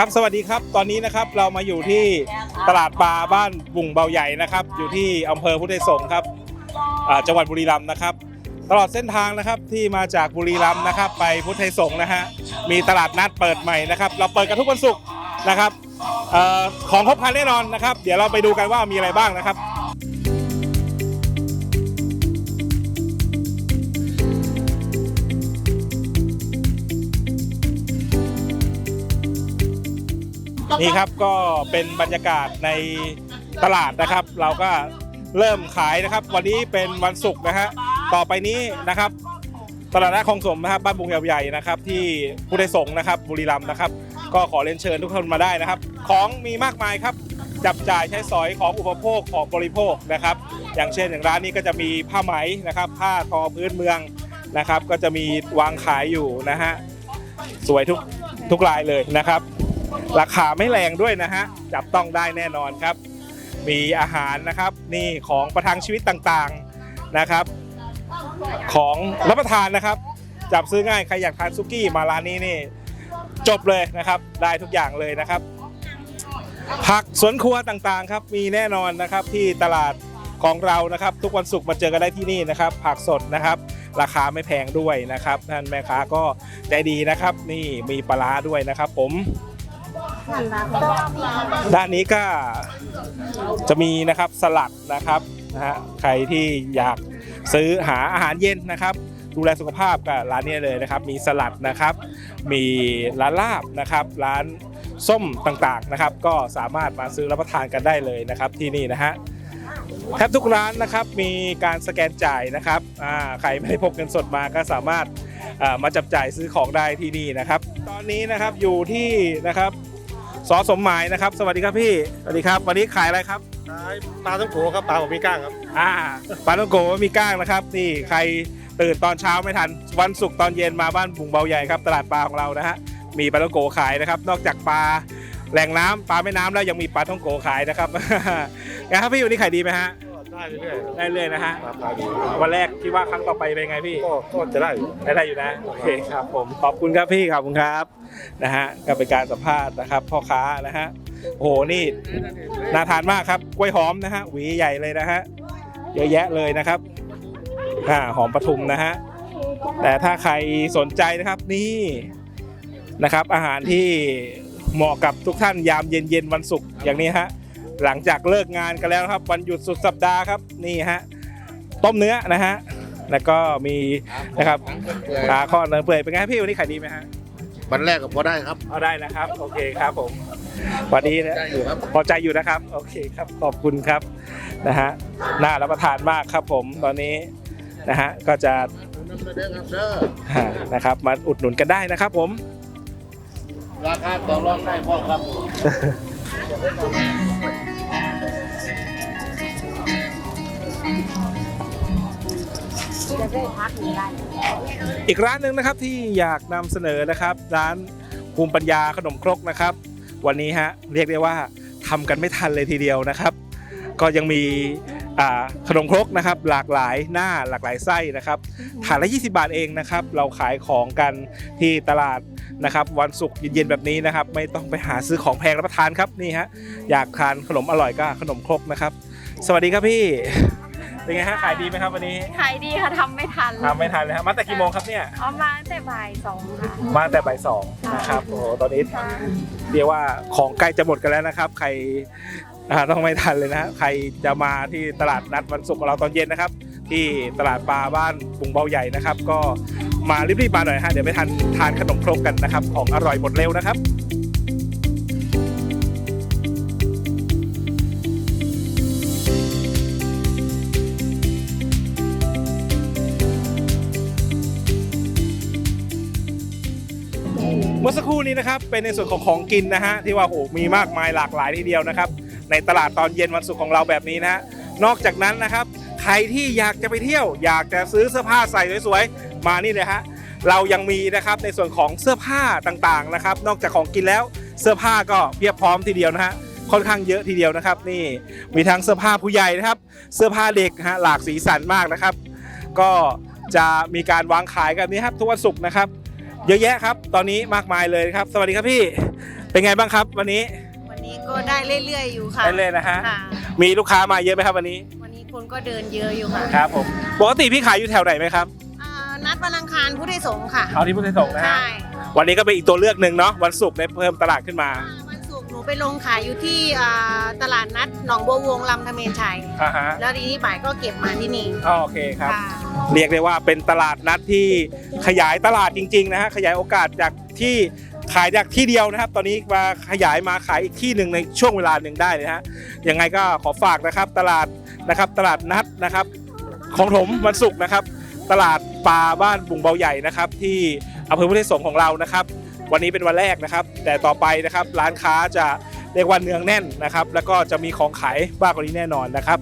ครับสวัสดีครับตอนนี้นะครับเรามาอยู่ที่ตลาดปลาบ้านบุงเบาใหญ่นะครับ อยู่ที่อำเภอพุทธไทยสงฆ์ครับอ่าจังหวัดบุรีรัมย์นะครับ ตลอดเส้นทางนะครับที่มาจากบุรีรัมย์นะครับ ไปพุทธไทยสงฆ์นะฮะมีตลาดนัดเปิดใหม่นะครับ เราเปิดกันทุกวันศุกร์นะครับเอ่อของครบครันแน่นอนนะครับ เดี๋ยวเราไปดูกันว่ามีอะไรบ้างนะครับ นี่ครับก็เป็นบรรยากาศในตลาดนะครับ เราก็เริ่มขายนะครับ วันนี้เป็นวันศุกร์นะฮะต่อไปนี้นะครับ ตลาดนัดคลองสมนะครับบ้านบุงใหญ่ๆนะครับ ที่ผู้ได้สงฆ์นะครับบุรีรัมย์นะครับ ก็ขอเรียนเชิญทุกคนมาได้นะครับ ของมีมากมายครับ จับจ่ายใช้สอยของอุปโภคของบริโภคนะครับ อย่างเช่นอย่างร้านนี้ก็จะมีผ้าไหมนะครับ ผ้าทอพื้นเมืองนะครับ ก็จะมีวางขายอยู่นะฮะสวยทุกทุกรายเลยนะครับ ราคาไม่แรงด้วยนะฮะ จับต้องได้แน่นอนครับ มีอาหารนะครับนี่ของประทังชีวิตต่างๆนะครับ ของรับประทานนะครับ จับซื้อง่ายใครอยากทานซุกี้มาร้านนี้นี่จบเลยนะครับ ได้ทุกอย่างเลยนะครับ ผักสวนครัวต่างๆครับ มีแน่นอนนะครับที่ตลาดของเรานะครับ ทุกวันศุกร์มาเจอกันได้ที่นี่นะครับ ผักสดนะครับ ราคาไม่แพงด้วยนะครับ ท่านแม่ค้าก็ใจดีนะครับ นี่มีปลาร้าด้วยนะครับ ผม ด้านนี้ก็จะมีนะครับสลัดนะครับนะฮะใครที่อยากซื้อหาอาหารเย็นนะครับ ดูแลสุขภาพก็ร้านนี้เลยนะครับ มีสลัดนะครับ มีร้านลาบนะครับ ร้านส้มต่างๆนะครับ ก็สามารถมาซื้อรับประทานกันได้เลยนะครับที่นี่นะฮะแทบทุกร้านนะครับมีการสแกนจ่ายนะครับอ่าใครไม่ได้พกเงินสดมาก็สามารถอ่ามาจับจ่ายซื้อของได้ที่นี่นะครับ ตอนนี้นะครับอยู่ที่นะครับ สอสมหมายนะครับ สวัสดีครับพี่สวัสดีครับ วันนี้ขายอะไรครับขายปลาต้องโกครับปลาผมมีก้างครับอ่าปลาต้องโกะมีก้างนะครับ นี่ใครตื่นตอนเช้าไม่ทัน วันศุกร์ตอนเย็นมาบ้านบุงเบาใหญ่ครับตลาดปลาของเรานะฮะมีปลาต้องโกะขายนะครับ นอกจากปลาแหล่งน้ำปลาแม่น้ำแล้วยังมีปลาต้องโกะขายนะครับไงครับพี่วันนี้ขายดีไหมฮะก็ได้ เรื่อยได้เลยนะฮะๆปลาปลาดีวันแรกคิดว่าครั้งต่อไปเป็นไงพี่ ก็ก็จะได้อยู่ได้ได้อยู่นะ โอเคครับผม ขอบคุณครับพี่ขอบคุณครับนะฮะก็เป็นการสัมภาษณ์นะครับพ่อค้านะฮะโอ้โหนี่น่าทานมากครับกล้วยหอมนะฮะหวีใหญ่เลยนะฮะเยอะแยะเลยนะครับอ่าหอมปทุมนะฮะแต่ถ้าใครสนใจนะครับนี่นะครับ อาหารที่เหมาะกับทุกท่านยามเย็นๆวันศุกร์อย่างนี้ฮะ หลังจากเลิกงานกันแล้วนะครับ วันหยุดสุดสัปดาห์ครับนี่ฮะต้มเนื้อนะฮะแล้วก็มีนะครับขาข้อเนื้อเปื่อยเป็นไงพี่วันนี้ขายดีไหมฮะวันแรกก็พอได้ครับเอาได้นะครับ โอเคครับผมวันนี้นะได้อยู่ครับพอใจอยู่นะครับ โอเคครับขอบคุณครับนะฮะน่ารับประทานมากครับผมตอนนี้นะฮะก็จะน้ำเด้อครับเด้ออ่านะครับ มาอุดหนุนกันได้นะครับผม ราคาต่อรองได้พ่อครับ อีกร้านหนึ่งนะครับที่อยากนำเสนอนะครับ ร้านภูมิปัญญาขนมครกนะครับ วันนี้ฮะเรียกได้ว่าทำกันไม่ทันเลยทีเดียวนะครับ ก็ยังมีขนมครกนะครับหลากหลายหน้าหลากหลายไส้นะครับถาดละ 20 บาทเองนะครับ เราขายของกันที่ตลาดนะครับ วันศุกร์เย็นๆแบบนี้นะครับ ไม่ต้องไปหาซื้อของแพงรับประทานครับนี่ฮะอยากทานขนมอร่อยก็ขนมครกนะครับ สวัสดีครับพี่ เป็นไงฮะขายดีไหมครับวันนี้ขายดีค่ะทำไม่ทันทำไม่ทันเลยครับมาแต่กี่โมงครับเนี่ยเอามาตั้งแต่บ่ายสองค่ะ มาแต่บ่ายสองนะครับโอ้โหตอนนี้เรียกว่าของใกล้จะหมดกันแล้วนะครับ ใครอ่าต้องไม่ทันเลยนะฮะใครจะมาที่ตลาดนัดวันศุกร์ของเราตอนเย็นนะครับ ที่ตลาดปลาบ้านบุงเบาใหญ่นะครับ ก็มารีบๆมาหน่อยฮะเดี๋ยวไม่ทันทานขนมครกกันนะครับ ของอร่อยหมดเร็วนะครับ รู่นี้นะครับเป็นในส่วนของของกินนะฮะที่ว่าโอ้โหมีมากมายหลากหลายทีเดียวนะครับ ในตลาดตอนเย็นวันศุกร์ของเราแบบนี้นะฮะนอกจากนั้นนะครับ ใครที่อยากจะไปเที่ยว อยากจะซื้อเสื้อผ้าใส่สวยๆมานี่เลยฮะเรายังมีนะครับในส่วนของเสื้อผ้าต่างๆนะครับ นอกจากของกินแล้วเสื้อผ้าก็เพียบพร้อมทีเดียวนะฮะค่อนข้างเยอะทีเดียวนะครับ นี่มีทั้งเสื้อผ้าผู้ใหญ่นะครับ เสื้อผ้าเด็กฮะหลากสีสันมากนะครับ ก็จะมีการวางขายกันนี้ครับทุกวันศุกร์นะครับ เยอะแยะครับ ตอนนี้มากมายเลยครับ สวัสดีครับพี่ เป็นไงบ้างครับ วันนี้วันนี้ก็ได้เรื่อยๆอยู่ค่ะได้เลยนะฮะ ค่ะมีลูกค้ามาเยอะไหมครับวันนี้ วันนี้คนก็เดินเยอะอยู่ค่ะครับผม ปกติพี่ขายอยู่แถวไหนไหมครับ อ่านัดวันอังคารผู้ได้สงฆ์ค่ะ เอาที่พุทธสงฆ์นะฮะ ใช่วันนี้ก็เป็นอีกตัวเลือกหนึ่งเนาะ วันศุกร์ได้เพิ่มตลาดขึ้นมาวัน ศุกร์หนูไปลงขายอยู่ที่อ่าตลาดนัดหนองบัววงลำธเมนชัย อ่าฮะแล้วทีนี้บ่ายก็เก็บมาที่นี่อ๋อโอเคครับ ค่ะเรียกได้ว่าเป็นตลาดนัดที่ขยายตลาดจริงๆนะฮะขยายโอกาสจากที่ขายจากที่เดียวนะครับ ตอนนี้มาขยายมาขายอีกที่หนึ่งในช่วงเวลาหนึ่งได้เลยฮะยังไงก็ขอฝากนะครับตลาดนะครับตลาดนัดนะครับ ของถมวันศุกร์นะครับ ตลาดปลาบ้านบุงเบาใหญ่นะครับ ที่อำเภอพุทธสงฆ์ของเรานะครับ วันนี้เป็นวันแรกนะครับ แต่ต่อไปนะครับร้านค้าจะเรียกว่าเนืองแน่นนะครับ แล้วก็จะมีของขายมากกว่านี้แน่นอนนะครับ